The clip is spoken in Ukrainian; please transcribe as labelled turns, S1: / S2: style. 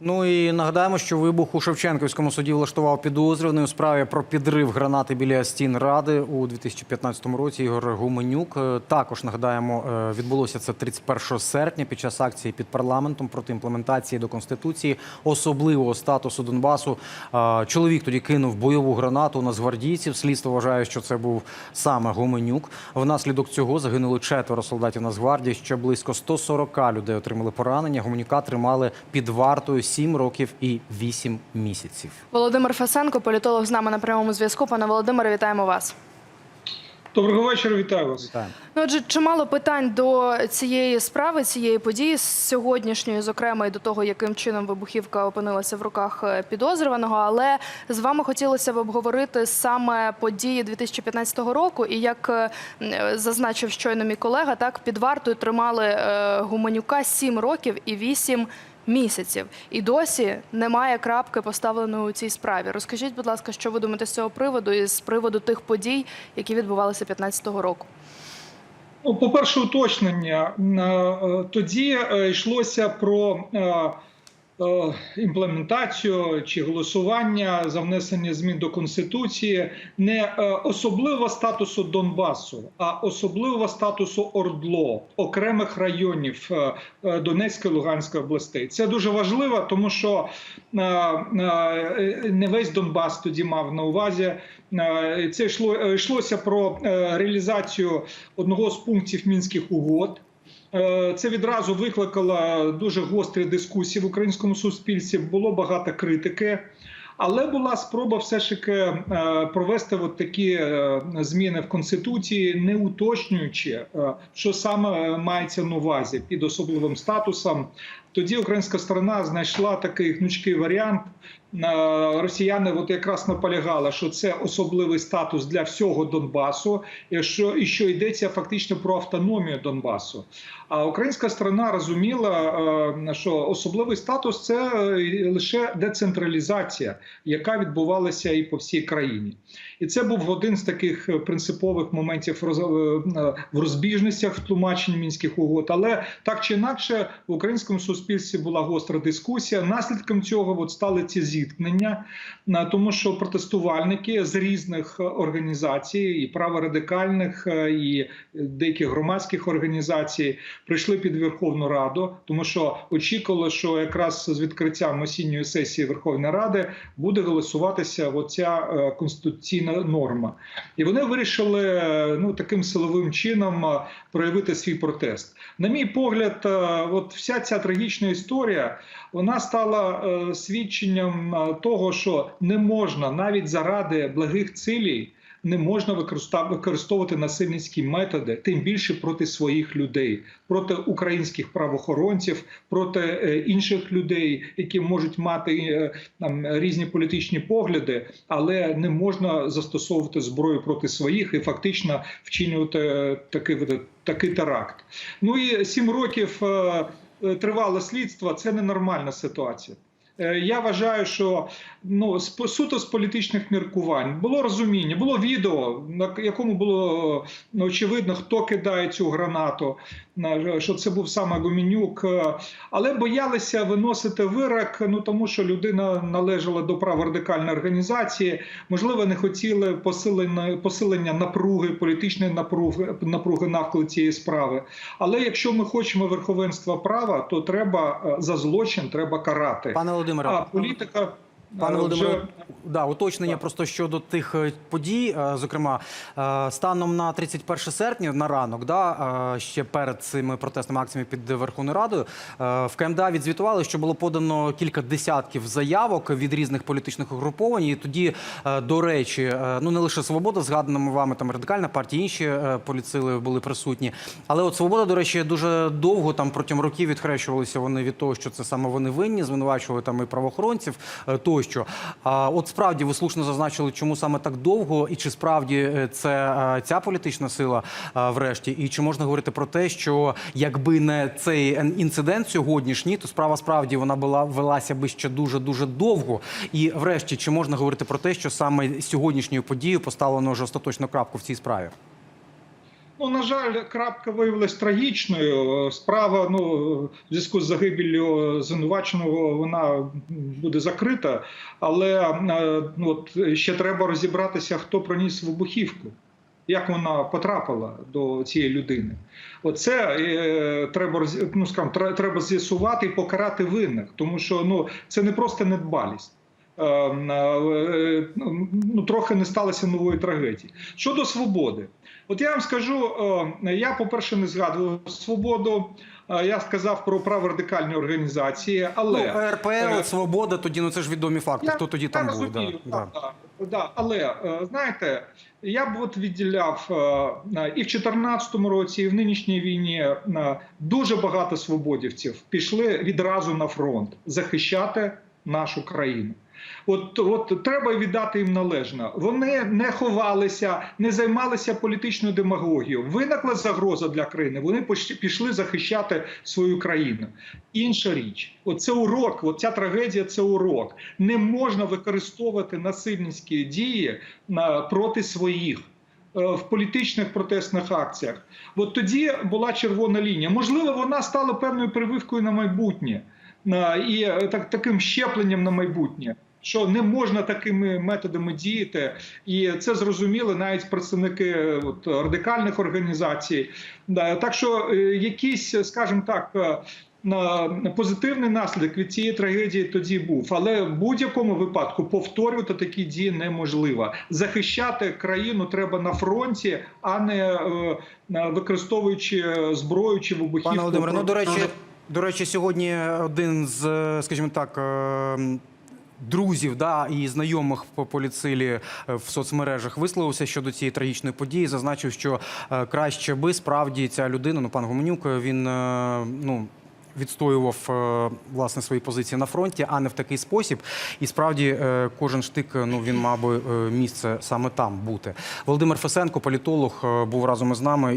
S1: Ну і нагадаємо, що вибух у Шевченківському суді влаштував підозрюваний у справі про підрив гранати біля стін ради у 2015 році. Ігор Гуменюк. Е, Також нагадаємо, е, відбулося це 31 серпня під час акції під парламентом проти імплементації до конституції особливого статусу Донбасу. Е, Чоловік тоді кинув бойову гранату у нацгвардійців. Слідство вважає, що це був саме Гуменюк. Внаслідок цього загинули четверо солдатів Нацгвардії. Ще близько 140 людей отримали поранення. Гуменюка тримали під вартою 7 років і 8 місяців.
S2: Володимир Фасенко, політолог з нами на прямому зв'язку. Пане Володимире, вітаємо вас.
S3: Доброго вечора, вітаю вас.
S2: Ну, отже, чимало питань до цієї справи, цієї події з сьогоднішньої, зокрема, і до того, яким чином вибухівка опинилася в руках е, підозрюваного. Але з вами хотілося б обговорити саме події 2015 року. І як е, зазначив щойно мій колега, так під вартою тримали е, Гуменюка 7 років і 8 місяців. І досі немає крапки поставленої у цій справі. Розкажіть, будь ласка, що ви думаєте з цього приводу і з приводу тих подій, які відбувалися 2015 року?
S3: Ну, по-перше, уточнення. Е, е, Тоді е, йшлося про імплементацію чи голосування за внесення змін до Конституції не е, особливо статусу Донбасу, а особливо статусу ОРДЛО, окремих районів е, е, Донецької Луганської областей. Це дуже важливо, тому що е, е, не весь Донбас тоді мав на увазі. Е, Це йшло е, йшлося про е, реалізацію одного з пунктів мінських угод. Е, Це відразу викликало дуже гострі дискусії в українському суспільстві. Було багато критики. Але була спроба все ж таки е, провести от такі е, зміни в конституції, не уточнюючи, що саме мається на увазі під особливим статусом. Тоді українська сторона знайшла такий гнучкий варіант. Е, Росіяни от якраз наполягали, що це особливий статус для всього Донбасу, і що, і що йдеться фактично про автономію Донбасу. А українська сторона розуміла, е, що особливий статус це е, лише децентралізація, яка відбувалася і по всій країні. І це був один з таких принципових моментів в розбіжностях в тлумаченні мінських угод. Але так чи інакше в українському суспільстві була гостра дискусія. Наслідком цього от стали ці зіткнення, е, тому що протестувальники з різних е, організацій, і праворадикальних, е, і деяких громадських організацій прийшли під Верховну Раду, тому що очікували, що якраз з відкриттям осінньої сесії Верховної Ради буде голосуватися оця конституційна норма, і вони вирішили ну таким силовим чином проявити свій протест. На мій погляд, от вся ця трагічна історія вона стала е, свідченням е, того, що не можна навіть заради благих цілей. Не можна використовувати насильницькі методи, тим більше проти своїх людей, проти українських правоохоронців, проти е, інших людей, які можуть мати там різні політичні погляди, але не можна застосовувати зброю проти своїх і фактично вчинювати такий такий теракт. Ну і сім років тривало слідство. Це ненормальна ситуація. Е, Я вважаю, що ну суто з політичних міркувань було розуміння, було відео, на якому було ну, очевидно, хто кидає цю гранату, на- що це був саме Гуменюк, е, але боялися виносити вирок, ну тому що людина належала до праворадикальної організації. Можливо, не хотіли посилення посилення напруги, політичної напруги напруги навколо цієї справи. Але якщо ми хочемо верховенства права, то треба е, за злочин треба карати.
S1: Пане Володимире,
S3: А політика
S1: Пане
S3: е,
S1: Володимире, да, уточнення
S3: Так.
S1: просто щодо тих е, подій. Е, Зокрема, станом на 31 серпня на ранок, да, ще перед цими протестними акціями під Верховною Радою, в КМДА відзвітували, що було подано кілька десятків заявок від різних політичних угруповань. І тоді, до речі, ну не лише свобода, згаданими вами там радикальна партія, інші поліцили були присутні. Але от свобода, до речі, дуже довго там протягом років відхрещувалися вони від того, що це саме вони винні, звинувачували там і правоохоронців е, тощо. А от справді ви слушно зазначили, чому саме так довго, і чи справді е, це е, ця політична сила е, врешті, і чи можна говорити про те, що якби не цей інцидент сьогоднішній, то справа справді вона була велася би ще дуже дуже довго. І врешті, чи можна говорити про те, що саме сьогоднішньою подією поставлено вже остаточну крапку в цій справі?
S3: Ну, на жаль, крапка виявилась трагічною. Справа ну, в зв'язку з загибелью звинуваченого вона буде закрита, але е, ну, от, ще треба розібратися, хто проніс вибухівку. Як вона потрапила до цієї людини? Оце е, треба ну, скажімо, треба з'ясувати і покарати винних, тому що ну це не просто недбалість. Е, е, ну, трохи не сталося нової трагедії. Щодо свободи, от я вам скажу: е, я, по-перше, не згадував свободу. Я сказав про праворадикальні організації, але
S1: Ну, РПЛ,
S3: е,
S1: Свобода, тоді ну це ж відомі факти. Хто тоді там
S3: я
S1: був? Да,
S3: розумію,
S1: да.
S3: да. Але знаєте, я б от відділяв і в 2014 році, і в нинішній війні дуже багато свободівців пішли відразу на фронт захищати нашу країну. От, от треба віддати їм належне. Вони не ховалися, не займалися політичною демагогією. Виникла загроза для країни. Вони пішли захищати свою країну. Інша річ, оце урок. От ця трагедія це урок. Не можна використовувати насильницькі дії проти своїх. е, В політичних протестних акціях, от тоді була червона лінія. Можливо, вона стала певною прививкою на майбутнє і е, так, таким щепленням на майбутнє, що не можна такими методами діяти, і це зрозуміли навіть представники от, радикальних організацій. Так що е, якийсь, скажімо так, е, на позитивний наслідок від цієї трагедії тоді був, але в будь-якому випадку повторювати такі дії неможливо. Захищати країну треба на фронті, а не е, використовуючи зброю чи вибухівку.
S1: Пане Володимире, ну до речі, до речі, сьогодні один з, скажімо так. Друзів да і знайомих по поліцилі е, в соцмережах висловився щодо цієї трагічної події. Зазначив, що е, краще би справді ця людина, ну пан Гуменюк, він е, ну. Відстоював власне свої позиції на фронті, а не в такий спосіб. І справді кожен штик ну він мав би місце саме там бути. Володимир Фесенко, політолог, був разом із нами.